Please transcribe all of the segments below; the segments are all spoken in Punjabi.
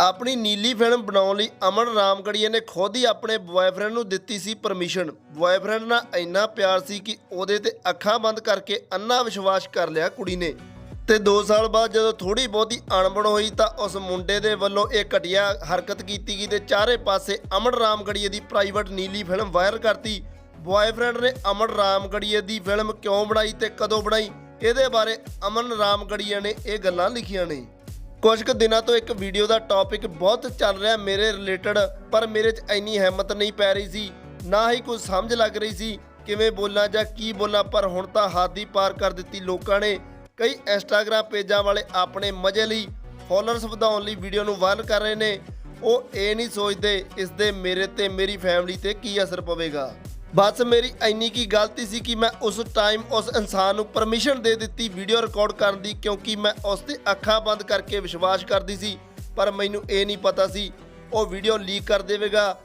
ਆਪਣੀ ਨੀਲੀ ਫਿਲਮ ਬਣਾਉਣ ਲਈ ਅਮਨ ਰਾਮਗੜੀਏ ਨੇ ਖੁਦ ਹੀ ਆਪਣੇ ਬੁਆਏਫ੍ਰੈਂਡ ਨੂੰ ਦਿੱਤੀ ਸੀ ਪਰਮਿਸ਼ਨ ਬੁਆਏਫ੍ਰੈਂਡ ਨਾਲ ਇੰਨਾ ਪਿਆਰ ਸੀ ਕਿ ਉਹਦੇ ਤੇ ਅੱਖਾਂ ਬੰਦ ਕਰਕੇ ਅੰਨਾ ਵਿਸ਼ਵਾਸ ਕਰ ਲਿਆ ਕੁੜੀ ਨੇ। ਤੇ 2 ਸਾਲ ਬਾਅਦ ਜਦੋਂ ਥੋੜੀ ਬਹੁਤੀ ਅਣਬਣ ਹੋਈ ਤਾਂ ਉਸ ਮੁੰਡੇ ਦੇ ਵੱਲੋਂ ਇਹ ਘਟਿਆ ਹਰਕਤ ਕੀਤੀ ਗਈ ਤੇ ਚਾਰੇ ਪਾਸੇ ਅਮਨ ਰਾਮਗੜੀਏ ਦੀ ਪ੍ਰਾਈਵੇਟ ਨੀਲੀ ਫਿਲਮ ਵਾਇਰਲ ਕਰਤੀ। ਬॉयਫ੍ਰੈਂਡ ਨੇ ਅਮਨ ਰਾਮਗੜੀਏ ਦੀ ਫਿਲਮ ਕਿਉਂ ਬਣਾਈ ਤੇ ਕਦੋਂ ਬਣਾਈ? ਇਹਦੇ ਬਾਰੇ ਅਮਨ ਰਾਮਗੜੀਏ ਨੇ ਇਹ ਗੱਲਾਂ ਲਿਖੀਆਂ ਨੇ। ਕੁਝ ਕੁ ਦਿਨਾਂ ਤੋਂ ਇੱਕ ਵੀਡੀਓ ਦਾ ਟੌਪਿਕ ਬਹੁਤ ਚੱਲ ਰਿਹਾ ਮੇਰੇ ਰਿਲੇਟਡ ਪਰ ਮੇਰੇ 'ਚ ਇੰਨੀ ਹਿੰਮਤ ਨਹੀਂ ਪੈ ਰਹੀ ਸੀ, ਨਾ ਹੀ ਕੁਝ ਸਮਝ ਲੱਗ ਰਹੀ ਸੀ ਕਿਵੇਂ ਬੋਲਾਂ ਜਾਂ ਕੀ ਬੋਲਾਂ, ਪਰ ਹੁਣ ਤਾਂ ਹਾਦੀ ਪਾਰ ਕਰ ਦਿੱਤੀ ਲੋਕਾਂ ਨੇ। ਕਈ ਇੰਸਟਾਗ੍ਰam ਪੇਜਾਂ ਵਾਲੇ ਆਪਣੇ ਮਜ਼ੇ ਲਈ ਫਾਲੋਅਰਸ ਵਧਾਉਣ ਲਈ ਵੀਡੀਓ ਨੂੰ ਵਾਇਰਲ ਕਰ ਰਹੇ ਨੇ। ਉਹ ਇਹ ਨਹੀਂ ਸੋਚਦੇ, ਇਸ ਦੇ ਮੇਰੇ ਤੇ ਮੇਰੀ ਫੈਮਿਲੀ ਤੇ ਕੀ ਅਸਰ ਪਵੇਗਾ। ਬਸ ਮੇਰੀ ਇੰਨੀ ਕੀ ਗਲਤੀ ਸੀ ਕਿ ਮੈਂ ਉਸ ਟਾਈਮ ਉਸ ਇਨਸਾਨ ਨੂੰ ਪਰਮਿਸ਼ਨ ਦੇ ਦਿੱਤੀ ਵੀਡੀਓ ਰਿਕਾਰਡ ਕਰਨ ਦੀ ਕਿਉਂਕਿ ਮੈਂ ਉਸ ਤੇ ਅੱਖਾਂ ਬੰਦ ਕਰਕੇ ਵਿਸ਼ਵਾਸ ਕਰਦੀ ਸੀ, ਪਰ ਮੈਨੂੰ ਇਹ ਨਹੀਂ ਪਤਾ ਸੀ, ਉਹ ਵੀਡੀਓ ਲੀਕ ਕਰ ਦੇਵੇਗਾ।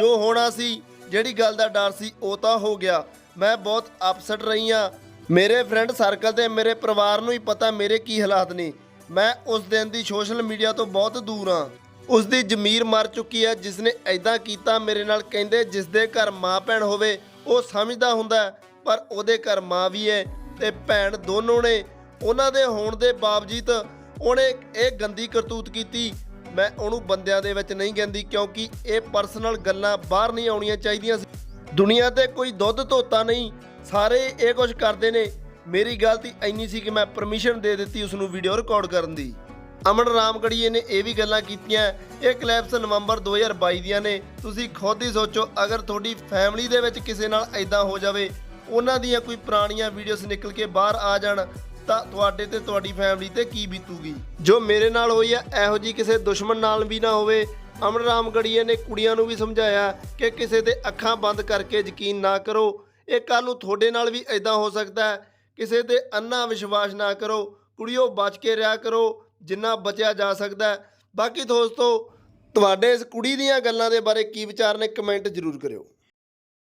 ਜੋ ਹੋਣਾ ਸੀ, ਜਿਹੜੀ ਗੱਲ ਦਾ ਡਰ ਸੀ, ਉਹ ਤਾਂ ਹੋ ਗਿਆ। ਮੈਂ ਬਹੁਤ ਅਪਸੈਟ ਰਹੀ ਹਾਂ। ਮੇਰੇ ਫਰੈਂਡ ਸਰਕਲ ਤੇ ਮੇਰੇ ਪਰਿਵਾਰ ਨੂੰ ਹੀ ਪਤਾ ਮੇਰੇ ਕੀ ਹਾਲਾਤ ਨੇ। ਮੈਂ ਉਸ ਦਿਨ ਦੀ ਸੋਸ਼ਲ ਮੀਡੀਆ ਤੋਂ ਬਹੁਤ ਦੂਰ ਹਾਂ। ਉਸ ਦੀ ਜ਼ਮੀਰ ਮਰ ਚੁੱਕੀ ਹੈ ਜਿਸ ਨੇ ਐਦਾਂ ਕੀਤਾ ਮੇਰੇ ਨਾਲ ਕਹਿੰਦੇ ਜਿਸ ਦੇ ਘਰ ਮਾਂ ਭੈਣ ਹੋਵੇ, ਉਹ ਸਮਝਦਾ ਹੁੰਦਾ ਪਰ ਉਹਦੇ ਘਰ ਮਾਂ ਵੀ ਹੈ ਤੇ ਭੈਣ ਦੋਨੋਂ ਨੇ। ਉਹਨਾਂ ਦੇ ਹੋਣ ਦੇ ਬਾਵਜੂਦ ਉਹਨੇ ਇਹ ਗੰਦੀ ਕਰਤੂਤ ਕੀਤੀ। ਮੈਂ ਉਹਨੂੰ ਬੰਦਿਆਂ ਦੇ ਵਿੱਚ ਨਹੀਂ ਕਹਿੰਦੀ, ਕਿਉਂਕਿ ਇਹ ਪਰਸਨਲ ਗੱਲਾਂ ਬਾਹਰ ਨਹੀਂ ਆਉਣੀਆਂ ਚਾਹੀਦੀਆਂ ਸੀ। ਦੁਨੀਆ ਤੇ ਕੋਈ ਦੁੱਧ ਧੋਤਾ ਨਹੀਂ, ਸਾਰੇ ਇਹ ਕੁਝ ਕਰਦੇ ਨੇ। ਮੇਰੀ ਗਲਤੀ ਇੰਨੀ ਸੀ ਕਿ ਮੈਂ ਪਰਮਿਸ਼ਨ ਦੇ ਦਿੱਤੀ ਉਸ ਨੂੰ ਵੀਡੀਓ ਰਿਕਾਰਡ ਕਰਨ ਦੀ। ਅਮਨ ਰਾਮਗੜੀਏ ਨੇ ਇਹ ਵੀ ਗੱਲਾਂ ਕੀਤੀਆਂ। ਇਹ ਕਲੈਪਸ ਨਵੰਬਰ 2022 ਦੀਆਂ ਨੇ। ਤੁਸੀਂ ਖੁਦ ਹੀ ਸੋਚੋ, ਅਗਰ ਤੁਹਾਡੀ ਫੈਮਿਲੀ ਦੇ ਵਿੱਚ ਕਿਸੇ ਨਾਲ ਐਦਾਂ ਹੋ ਜਾਵੇ, ਉਹਨਾਂ ਦੀਆਂ ਕੋਈ ਪੁਰਾਣੀਆਂ ਵੀਡੀਓਜ਼ ਨਿਕਲ ਕੇ ਬਾਹਰ ਆ ਜਾਣ, ਤਾਂ ਤੁਹਾਡੇ ਤੇ ਤੁਹਾਡੀ ਫੈਮਿਲੀ ਤੇ ਕੀ ਬੀਤੂਗੀ? ਜੋ ਮੇਰੇ ਨਾਲ ਹੋਈ ਹੈ ਇਹੋ ਜੀ ਕਿਸੇ ਦੁਸ਼ਮਣ ਨਾਲ ਵੀ ਨਾ ਹੋਵੇ। ਅਮਨ ਰਾਮਗੜੀਏ ਨੇ ਕੁੜੀਆਂ ਨੂੰ ਵੀ ਸਮਝਾਇਆ ਕਿ ਕਿਸੇ ਤੇ ਅੱਖਾਂ ਬੰਦ ਕਰਕੇ ਯਕੀਨ ਨਾ ਕਰੋ। ਇਹ ਕੱਲ ਨੂੰ ਤੁਹਾਡੇ ਨਾਲ ਵੀ ਐਦਾਂ ਹੋ ਸਕਦਾ ਹੈ। ਕਿਸੇ ਤੇ ਅੰਨਾ ਵਿਸ਼ਵਾਸ ਨਾ ਕਰੋ। ਕੁੜੀਓ ਬਚ ਕੇ ਰਿਹਾ ਕਰੋ। ਜਿੰਨਾ ਬਚਿਆ ਜਾ ਸਕਦਾ ਬਾਕੀ ਦੋਸਤੋ, ਤੁਹਾਡੇ ਇਸ ਕੁੜੀ ਦੀਆਂ ਗੱਲਾਂ ਦੇ ਬਾਰੇ ਕੀ ਵਿਚਾਰ ਨੇ ਕਮੈਂਟ ਜ਼ਰੂਰ ਕਰਿਓ।